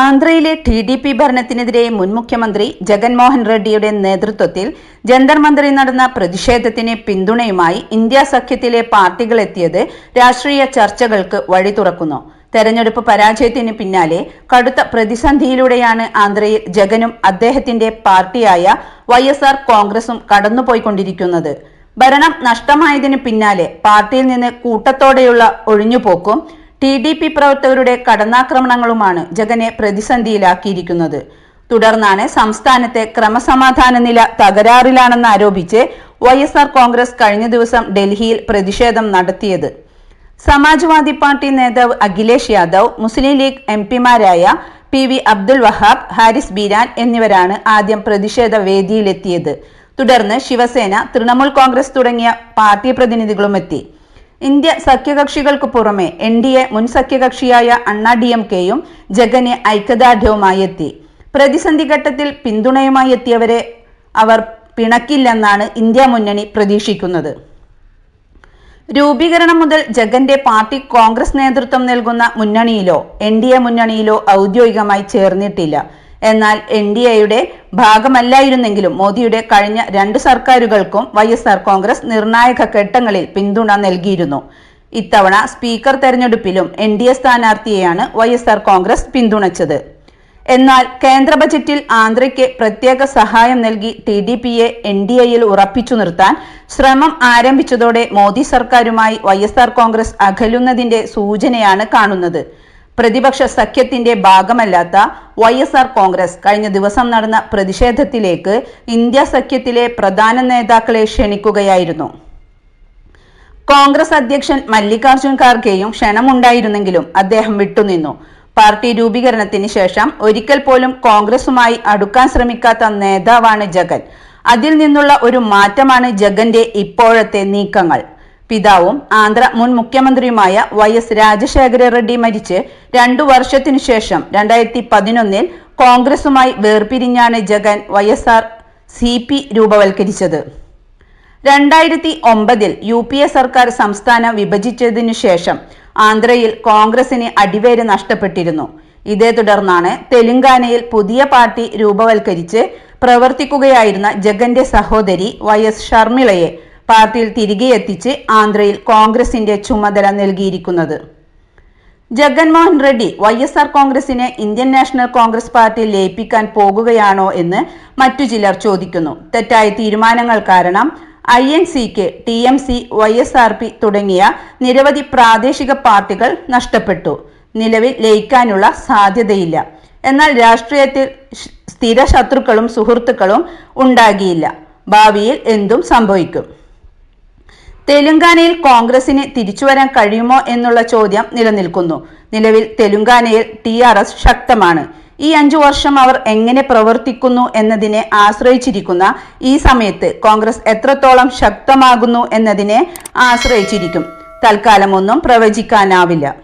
ആന്ധ്രയിലെ T D P ഭരണത്തിനെതിരെ മുൻ മുഖ്യമന്ത്രി ജഗൻമോഹൻ റെഡ്ഡിയുടെ നേതൃത്വത്തിൽ ജന്തർ മന്ദിറിൽ നടന്ന പ്രതിഷേധത്തിന് പിന്തുണയുമായി ഇന്ത്യ സഖ്യത്തിലെ പാർട്ടികൾ പാർട്ടികളെത്തിയത് രാഷ്ട്രീയ ചർച്ചകൾക്ക് വഴി തുറക്കുന്നു. തെരഞ്ഞെടുപ്പ് പരാജയത്തിന് പിന്നാലെ കടുത്ത പ്രതിസന്ധിയിലൂടെയാണ് ആന്ധ്രയിൽ ജഗനും അദ്ദേഹത്തിന്റെ പാർട്ടിയായ വൈ കോൺഗ്രസും കടന്നുപോയിക്കൊണ്ടിരിക്കുന്നത്. ഭരണം നഷ്ടമായതിനു പിന്നാലെ പാർട്ടിയിൽ നിന്ന് കൂട്ടത്തോടെയുള്ള ഒഴിഞ്ഞുപോക്കും ടി ഡി പി പ്രവർത്തകരുടെ കടന്നാക്രമണങ്ങളുമാണ് ജഗനെ പ്രതിസന്ധിയിലാക്കിയിരിക്കുന്നത്. തുടർന്നാണ് സംസ്ഥാനത്തെ ക്രമസമാധാന നില തകരാറിലാണെന്ന് ആരോപിച്ച് വൈ എസ് ആർ കോൺഗ്രസ് കഴിഞ്ഞ ദിവസം ഡൽഹിയിൽ പ്രതിഷേധം നടത്തിയത്. സമാജ്വാദി പാർട്ടി നേതാവ് അഖിലേഷ് യാദവ് മുസ്ലിം ലീഗ് എം പിമാരായ പി വി അബ്ദുൽ വഹാബ് ഹാരിസ് ബീരാൻ എന്നിവരാണ് ആദ്യം പ്രതിഷേധ വേദിയിലെത്തിയത്. തുടർന്ന് ശിവസേന തൃണമൂൽ കോൺഗ്രസ് തുടങ്ങിയ പാർട്ടി പ്രതിനിധികളും എത്തി ഇന്ത്യ സഖ്യകക്ഷികൾക്ക് പുറമെ എൻ ഡി എ മുൻ സഖ്യകക്ഷിയായ അണ്ണാ ഡി എം കെയും ജഗന് ഐക്യദാർഢ്യവുമായി എത്തി പ്രതിസന്ധി ഘട്ടത്തിൽ പിന്തുണയുമായി എത്തിയവരെ അവർ പിണക്കില്ലെന്നാണ് ഇന്ത്യ മുന്നണി പ്രതീക്ഷിക്കുന്നത്. രൂപീകരണം മുതൽ ജഗന്റെ പാർട്ടി കോൺഗ്രസ് നേതൃത്വം നൽകുന്ന മുന്നണിയിലോ എൻ ഡി എ മുന്നണിയിലോ ഔദ്യോഗികമായി ചേർന്നിട്ടില്ല. എന്നാൽ എൻ ഡി എയുടെ ഭാഗമല്ലായിരുന്നെങ്കിലും മോദിയുടെ കഴിഞ്ഞ രണ്ട് സർക്കാരുകൾക്കും വൈ എസ് ആർ കോൺഗ്രസ് നിർണായക ഘട്ടങ്ങളിൽ പിന്തുണ നൽകിയിരുന്നു. ഇത്തവണ സ്പീക്കർ തെരഞ്ഞെടുപ്പിലും എൻ ഡി എ സ്ഥാനാർത്ഥിയെയാണ് വൈ എസ് ആർ കോൺഗ്രസ് പിന്തുണച്ചത്. എന്നാൽ കേന്ദ്ര ബജറ്റിൽ ആന്ധ്രയ്ക്ക് പ്രത്യേക സഹായം നൽകി ടി ഡി പിയെ എൻ ഡി എയിൽ ഉറപ്പിച്ചു നിർത്താൻ ശ്രമം ആരംഭിച്ചതോടെ മോദി സർക്കാരുമായി വൈ എസ് ആർ കോൺഗ്രസ് അകലുന്നതിന്റെ സൂചനയാണ് കാണുന്നത്. പ്രതിപക്ഷ സഖ്യത്തിന്റെ ഭാഗമല്ലാത്ത വൈ എസ് ആർ കോൺഗ്രസ് കഴിഞ്ഞ ദിവസം നടന്ന പ്രതിഷേധത്തിലേക്ക് ഇന്ത്യ സഖ്യത്തിലെ പ്രധാന നേതാക്കളെ ക്ഷണിക്കുകയായിരുന്നു. കോൺഗ്രസ് അധ്യക്ഷൻ മല്ലികാർജുൻ ഖാർഗെയും ക്ഷണമുണ്ടായിരുന്നെങ്കിലും അദ്ദേഹം വിട്ടുനിന്നു. പാർട്ടി രൂപീകരണത്തിന് ശേഷം ഒരിക്കൽ പോലും കോൺഗ്രസുമായി അടുക്കാൻ ശ്രമിക്കാത്ത നേതാവാണ് ജഗൻ. അതിൽ നിന്നുള്ള ഒരു മാറ്റമാണ് ജഗന്റെ ഇപ്പോഴത്തെ നീക്കങ്ങൾ. പിതാവും ആന്ധ്ര മുൻ മുഖ്യമന്ത്രിയുമായ വൈ എസ് രാജശേഖര റെഡ്ഡി മരിച്ച് രണ്ടു വർഷത്തിനു ശേഷം രണ്ടായിരത്തി പതിനൊന്നിൽ കോൺഗ്രസുമായി വേർപിരിഞ്ഞാണ് Jagan Y S R C P രൂപവൽക്കരിച്ചത്. രണ്ടായിരത്തി ഒമ്പതിൽ യു പി എ സർക്കാർ സംസ്ഥാനം വിഭജിച്ചതിനു ശേഷം ആന്ധ്രയിൽ കോൺഗ്രസിന് അടിവേര് നഷ്ടപ്പെട്ടിരുന്നു. ഇതേ തുടർന്നാണ് തെലുങ്കാനയിൽ പുതിയ പാർട്ടി രൂപവൽക്കരിച്ച് പ്രവർത്തിക്കുകയായിരുന്ന ജഗന്റെ സഹോദരി വൈ എസ് ഷർമിളയെ പാർട്ടിയിൽ തിരികെ എത്തിച്ച് ആന്ധ്രയിൽ കോൺഗ്രസിന്റെ ചുമതല നൽകിയിരിക്കുന്നത്. Jaganmohan Reddy Y S R കോൺഗ്രസിനെ ഇന്ത്യൻ നാഷണൽ കോൺഗ്രസ് പാർട്ടിയിൽ ലയിപ്പിക്കാൻ പോകുകയാണോ എന്ന് മറ്റു ചിലർ ചോദിക്കുന്നു. തെറ്റായ തീരുമാനങ്ങൾ കാരണം ഐ എൻ സിക്ക് T M C Y S R P തുടങ്ങിയ നിരവധി പ്രാദേശിക പാർട്ടികൾ നഷ്ടപ്പെട്ടു. നിലവിൽ ലയിക്കാനുള്ള സാധ്യതയില്ല. എന്നാൽ രാഷ്ട്രീയത്തിൽ സ്ഥിര ശത്രുക്കളും സുഹൃത്തുക്കളും ഉണ്ടാകിയില്ല. ഭാവിയിൽ എന്തും സംഭവിക്കും. തെലുങ്കാനയിൽ കോൺഗ്രസിന് തിരിച്ചുവരാൻ കഴിയുമോ എന്നുള്ള ചോദ്യം നിലനിൽക്കുന്നു. നിലവിൽ തെലുങ്കാനയിൽ ടി ആർ എസ് ശക്തമാണ്. ഈ അഞ്ചു വർഷം അവർ എങ്ങനെ പ്രവർത്തിക്കുന്നു എന്നതിനെ ആശ്രയിച്ചിരിക്കുന്ന ഈ സമയത്ത് കോൺഗ്രസ് എത്രത്തോളം ശക്തമാകുന്നു എന്നതിനെ ആശ്രയിച്ചിരിക്കും. തൽക്കാലമൊന്നും പ്രവചിക്കാനാവില്ല.